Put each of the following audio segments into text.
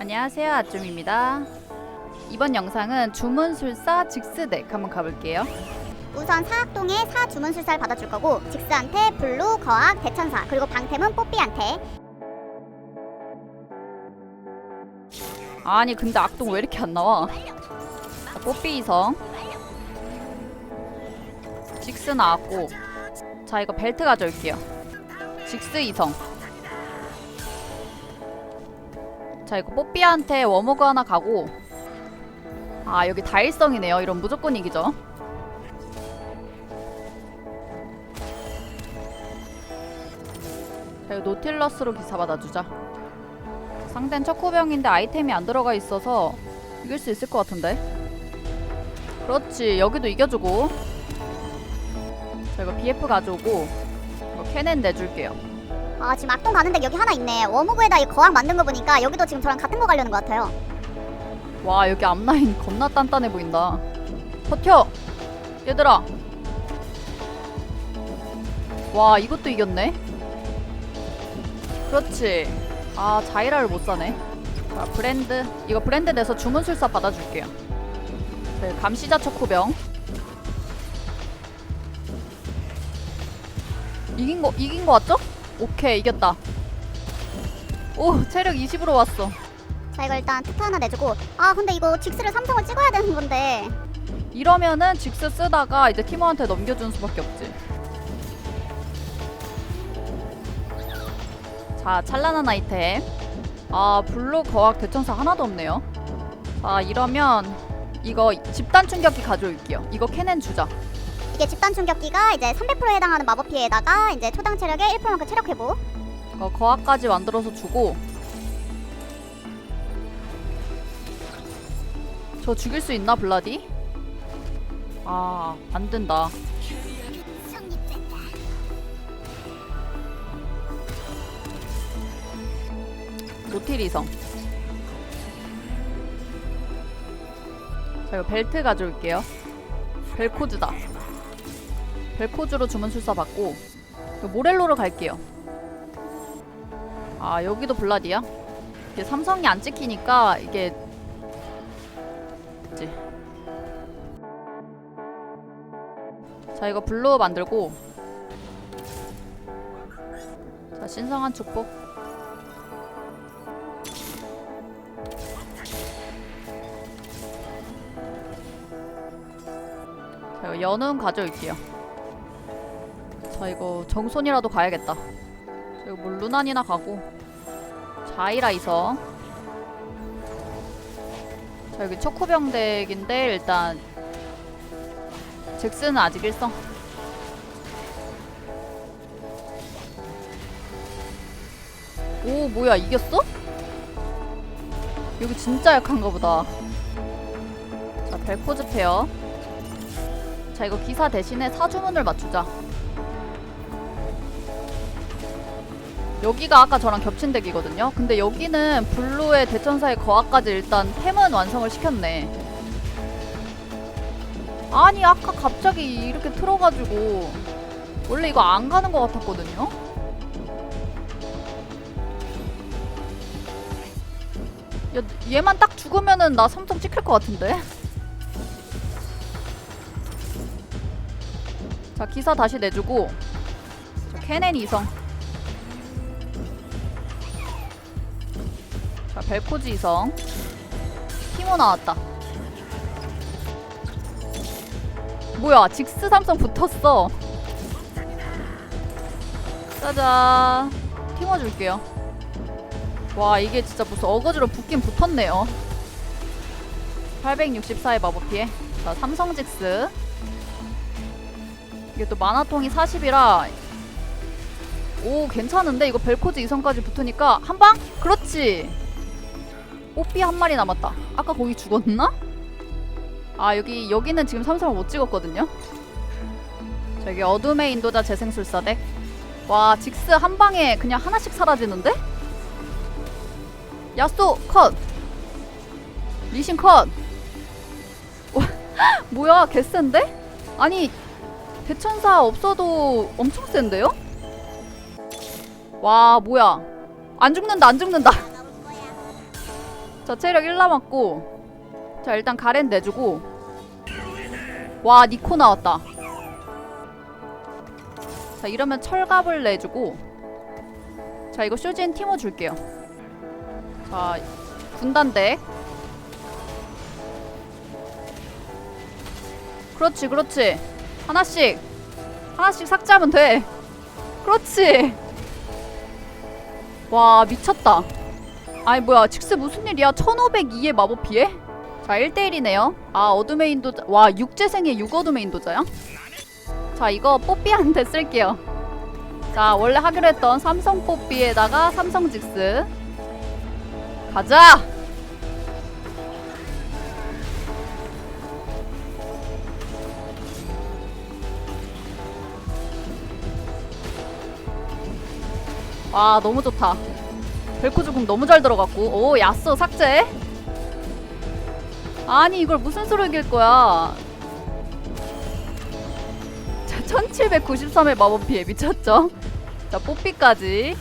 안녕하세요 아줌입니다. 이번 영상은 주문술사 직스덱 한번 가볼게요. 우선 사학동에 사 주문술사를 받아줄 거고 직스한테 블루, 거학, 대천사 그리고 방템은 뽀삐한테. 아니 근데 악동 왜 이렇게 안 나와? 자, 뽀삐 이성. 직스 나왔고 자 이거 벨트 가져올게요. 직스 이성 자 이거 뽀삐한테 워머그 하나 가고. 아 여기 다일성이네요. 이런 무조건 이기죠. 자 이거 노틸러스로 기사 받아주자. 상대는 척후병인데 아이템이 안 들어가 있어서 이길 수 있을 것 같은데. 그렇지 여기도 이겨주고. 자 이거 BF 가져오고 이거 캐넨 내줄게요 아 지금 악동 가는데 여기 하나 있네. 워무브에다 이 거학 만든 거 보니까 여기도 지금 저랑 같은 거 가려는 것 같아요. 와 여기 앞라인 겁나 단단해 보인다. 버텨! 얘들아! 와 이것도 이겼네? 그렇지. 아 자이라를 못 사네. 자 브랜드. 이거 브랜드 내서 주문술사 받아줄게요. 네, 감시자 척후병. 이긴 거 이긴 거 맞죠? 오케이 이겼다 오 체력 20으로 왔어 자 이거 일단 투트 하나 내주고 아 근데 이거 직스를 삼성을 찍어야 되는 건데 이러면은 직스 쓰다가 이제 팀원한테 넘겨주는 수밖에 없지. 자, 찬란한 아이템. 아, 블루 거학 대천사 하나도 없네요. 자, 이러면 이거 집단 충격기 가져올게요. 이거 캐넨 주자. 이게 집단 충격기가 이제 300%에 해당하는 마법 피해에다가 이제 초당 체력의 1%만큼 체력 회복 어, 거학까지 만들어서 주고. 저 죽일 수 있나, 블라디? 아, 안 된다. 노틸이성. 자, 이거 벨트 가져올게요. 벨코즈다. 벨코즈로 주문 술사 받고, 이거 모렐로로 갈게요. 아, 여기도 블라디야? 이게 삼성이 안 찍히니까 이게. 있지. 자, 이거 블루 만들고. 자, 신성한 축복. 자, 이거 연운 가져올게요. 자, 이거 정손이라도 가야겠다. 자, 이거 뭐 루난이나 가고. 자이라 이성. 자, 여기 초코병 덱인데 일단 잭스는 아직 일성. 오, 뭐야, 이겼어? 여기 진짜 약한가 보다. 자, 벨코즈 페어. 자, 이거 기사 대신에 사주문을 맞추자. 여기가 아까 저랑 겹친 덱이거든요. 근데 여기는 블루의 대천사의 거학까지 일단 템은 완성을 시켰네. 아니 아까 갑자기 이렇게 틀어가지고 원래 이거 안 가는 것 같았거든요. 야, 얘만 딱 죽으면은 나 삼성 찍힐 것 같은데. 자 기사 다시 내주고 자 캐넨 이성. 자 벨코즈 이성. 티모 나왔다. 뭐야 직스 삼성 붙었어. 짜잔. 팅어 줄게요. 와 이게 진짜 무슨 어거지로 붙긴 붙었네요. 864의 마법 피해. 자 삼성 직스. 이게 또 만화통이 40이라. 오 괜찮은데? 이거 벨코즈 이성까지 붙으니까. 한방? 그렇지 뽀삐 한 마리 남았다 아까 거기 죽었나? 아 여기 여기는 지금 삼성을 못 찍었거든요. 저기 어둠의 인도자 재생술사 덱. 와 직스 한 방에 그냥 하나씩 사라지는데? 야쏘 컷. 리신 컷. 와, 뭐야 개센데? 아니 대천사 없어도 엄청 센데요? 와 뭐야 안 죽는다 안 죽는다 자 체력 1 남았고 자 일단 가렌 내주고. 와 니코 나왔다. 자 이러면 철갑을 내주고. 자 이거 쇼진 티모 줄게요. 자 군단대. 그렇지 그렇지. 하나씩 하나씩 삭제하면 돼. 그렇지. 와 미쳤다 아니 뭐야 직스 무슨 일이야? 1502의 마법 피해? 자 1대1이네요. 아 어둠의 인도자 와 육재생의 육어둠의 인도자야? 자 이거 뽀삐한테 쓸게요. 자 원래 하기로 했던 삼성 뽀삐에다가 삼성 직스. 가자! 와 너무 좋다 벨코 죽음 너무 잘 들어갔고. 오 야스 삭제. 아니 이걸 무슨 수로 이길 거야? 자 1793의 마법 피해 미쳤죠? 자 뽀삐까지.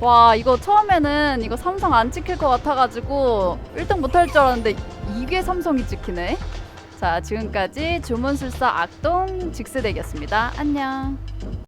와 이거 처음에는 이거 삼성 안 찍힐 것 같아가지고 1등 못할 줄 알았는데 이게 삼성이 찍히네. 자 지금까지 주문술사 악동 직스덱이었습니다. 안녕